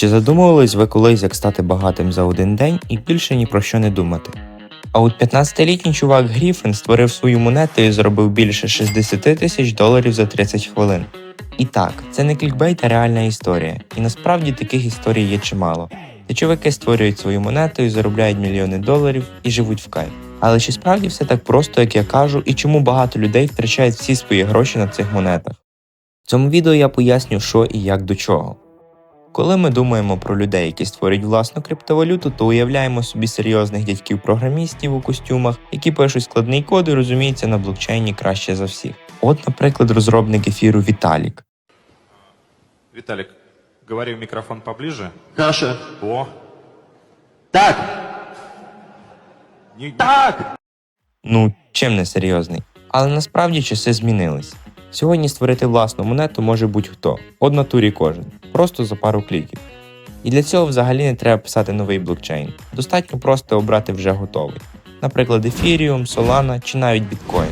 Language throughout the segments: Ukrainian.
Чи задумувались ви колись, як стати багатим за один день і більше ні про що не думати? А от 15-літній чувак Гріфін створив свою монету і заробив більше 60 тисяч доларів за 30 хвилин. І так, це не клікбейт, а реальна історія. І насправді таких історій є чимало. Де чуваки створюють свою монету і заробляють мільйони доларів і живуть в кайф. Але чи справді все так просто, як я кажу, і чому багато людей втрачають всі свої гроші на цих монетах? В цьому відео я поясню, що і як до чого. Коли ми думаємо про людей, які створюють власну криптовалюту, то уявляємо собі серйозних дядьків-програмістів у костюмах, які пишуть складний код і розуміються на блокчейні краще за всіх. От, наприклад, розробник ефіру Віталік. Виталик, говори в микрофон поближе. Хорошо. О, Так, не, так. Ну, чим не серйозний. Але насправді часи змінились. Сьогодні створити власну монету може будь-хто, од натурі кожен, просто за пару кліків. І для цього взагалі не треба писати новий блокчейн. Достатньо просто обрати вже готовий, наприклад, Ethereum, Solana чи навіть Bitcoin.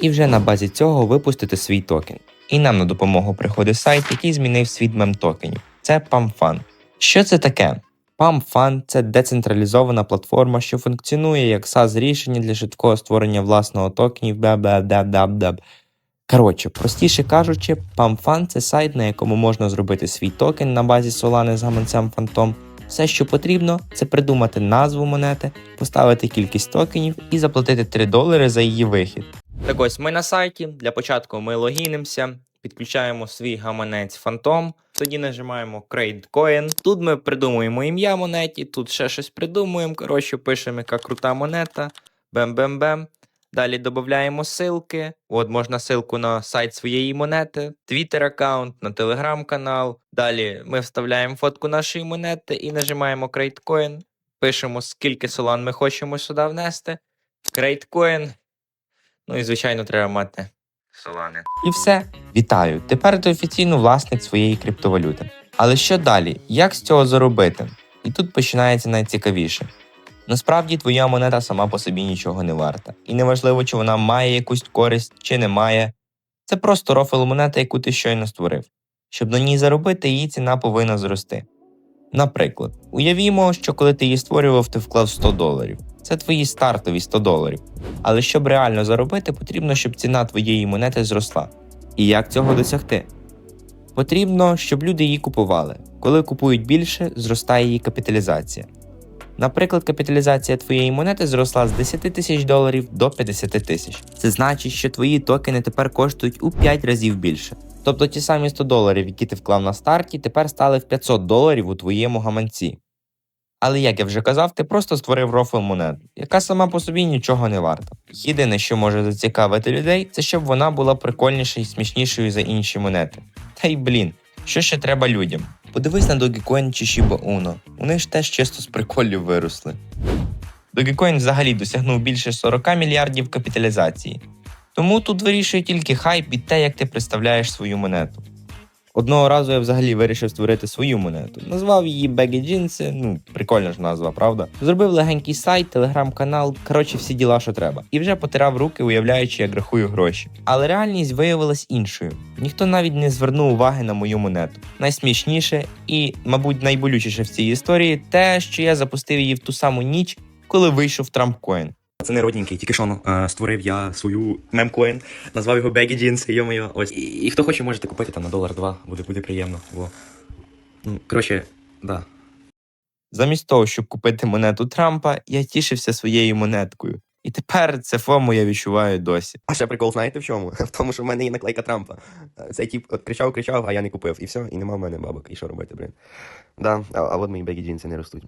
І вже на базі цього випустити свій токен. І нам на допомогу приходить сайт, який змінив світ мем-токенів. Це PAMFAN. Що це таке? PAMFAN – це децентралізована платформа, що функціонує як SaaS рішення для швидкого створення власного токенів. бла-бла-бла-бла-бла. Коротше, простіше кажучи, PAMFAN – це сайт, на якому можна зробити свій токен на базі Solana з гаманцем Phantom. Все, що потрібно, це придумати назву монети, поставити кількість токенів і заплатити 3 долари за її вихід. Так ось ми на сайті. Для початку ми логінимося, підключаємо свій гаманець Phantom, тоді нажимаємо Create Coin. Тут ми придумуємо ім'я монеті, тут ще щось придумуємо. Коротше, пишемо, яка крута монета. Бем-бем-бем. Далі додаємо ссылки. От можна ссылку на сайт своєї монети, Twitter аккаунт, на Telegram канал. Далі ми вставляємо фотку нашої монети і нажимаємо Create. Пишемо, скільки солан ми хочемо сюди внести. Create. Ну і звичайно, треба мати солани. І все. Вітаю! Тепер ти офіційно власник своєї криптовалюти. Але що далі? Як з цього заробити? І тут починається найцікавіше. Насправді твоя монета сама по собі нічого не варта. І неважливо, чи вона має якусь користь, чи не має. Це просто рофл монета, яку ти щойно створив. Щоб на ній заробити, її ціна повинна зрости. Наприклад, уявімо, що коли ти її створював, ти вклав 100 доларів. Це твої стартові 100 доларів. Але щоб реально заробити, потрібно, щоб ціна твоєї монети зросла. І як цього досягти? Потрібно, щоб люди її купували. Коли купують більше, зростає її капіталізація. Наприклад, капіталізація твоєї монети зросла з 10 тисяч доларів до 50 тисяч. Це значить, що твої токени тепер коштують у 5 разів більше. Тобто ті самі 100 доларів, які ти вклав на старті, тепер стали в 500 доларів у твоєму гаманці. Але як я вже казав, ти просто створив рофл монету, яка сама по собі нічого не варта. Єдине, що може зацікавити людей, це щоб вона була прикольнішою і смішнішою за інші монети. Та й блін, що ще треба людям? Подивись на Dogecoin чи Shiba Uno. Вони ж теж чисто з приколів виросли. Dogecoin взагалі досягнув більше 40 мільярдів капіталізації. Тому тут вирішує тільки хайп і те, як ти представляєш свою монету. Одного разу я взагалі вирішив створити свою монету. Назвав її Baggy Jeans, ну прикольна ж назва, правда? Зробив легенький сайт, телеграм-канал, коротше, всі діла, що треба. І вже потирав руки, уявляючи, як рахую гроші. Але реальність виявилась іншою. Ніхто навіть не звернув уваги на мою монету. Найсмішніше і, мабуть, найболючіше в цій історії те, що я запустив її в ту саму ніч, коли вийшов Трампкоін. Це не родненький, тільки що ну, е, створив я свою мемкоін, назвав його Baggy Jeans, йо-моє, ось. І, і хто хоче, можете купити там на долар-два, буде, буде приємно. Бо... Ну, коротше, да. Замість того, щоб купити монету Трампа, я тішився своєю монеткою. І тепер це фому я відчуваю досі. А ще прикол, знаєте в чому? В тому, що в мене є наклейка Трампа. Е, Цей тип от кричав, кричав, а я не купив. І все, і нема в мене бабок. І що робити, блін? Да, а, а от мої Baggy Jeans не ростуть.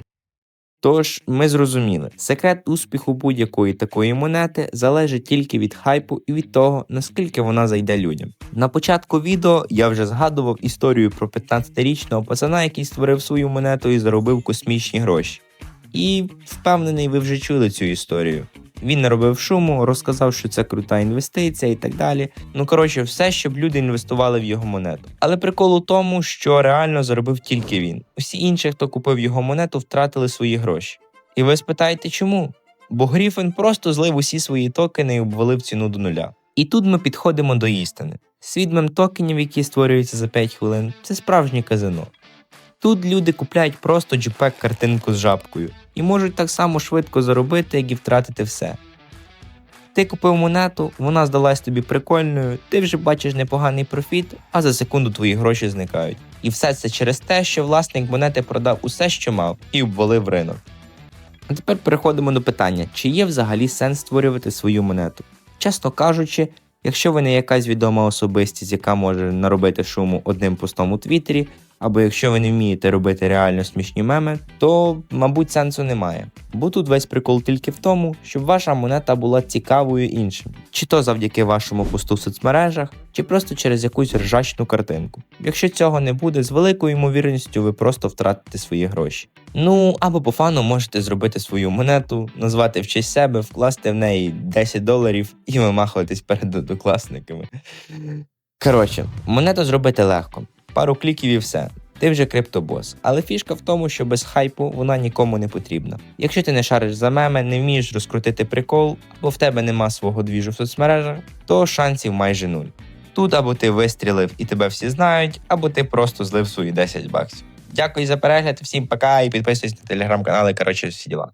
Тож ми зрозуміли, секрет успіху будь-якої такої монети залежить тільки від хайпу і від того, наскільки вона зайде людям. На початку відео я вже згадував історію про 15-річного пацана, який створив свою монету і заробив космічні гроші. І впевнений, ви вже чули цю історію. Він наробив шуму, розказав, що це крута інвестиція і так далі. Ну коротше, все, щоб люди інвестували в його монету. Але прикол у тому, що реально заробив тільки він. Усі інші, хто купив його монету, втратили свої гроші. І ви спитаєте, чому? Бо Гріфін просто злив усі свої токени і обвалив ціну до нуля. І тут ми підходимо до істини. Світ мем токенів, які створюються за 5 хвилин, це справжнє казино. Тут люди купляють просто JPEG картинку з жабкою і можуть так само швидко заробити, як і втратити все. Ти купив монету, вона здалась тобі прикольною, ти вже бачиш непоганий профіт, а за секунду твої гроші зникають. І все це через те, що власник монети продав усе, що мав, і обвалив ринок. А тепер переходимо до питання, чи є взагалі сенс створювати свою монету. Чесно кажучи, якщо ви не якась відома особистість, яка може наробити шуму одним постом у Твіттері, або якщо ви не вмієте робити реально смішні меми, то, мабуть, сенсу немає. Бо тут весь прикол тільки в тому, щоб ваша монета була цікавою іншим, чи то завдяки вашому посту в соцмережах, чи просто через якусь ржачну картинку. Якщо цього не буде, з великою ймовірністю ви просто втратите свої гроші. Ну або по фану можете зробити свою монету, назвати в честь себе, вкласти в неї 10 доларів і вимахуватись перед однокласниками. Коротше, монету зробити легко. Пару кліків і все. Ти вже криптобос. Але фішка в тому, що без хайпу вона нікому не потрібна. Якщо ти не шариш за меми, не вмієш розкрутити прикол, або в тебе нема свого двіжу в соцмережах, то шансів майже нуль. Тут або ти вистрілив і тебе всі знають, або ти просто злив свої 10 баксів. Дякую за перегляд, всім пока і підписуйтесь на телеграм-канали. Коротше, всі діла.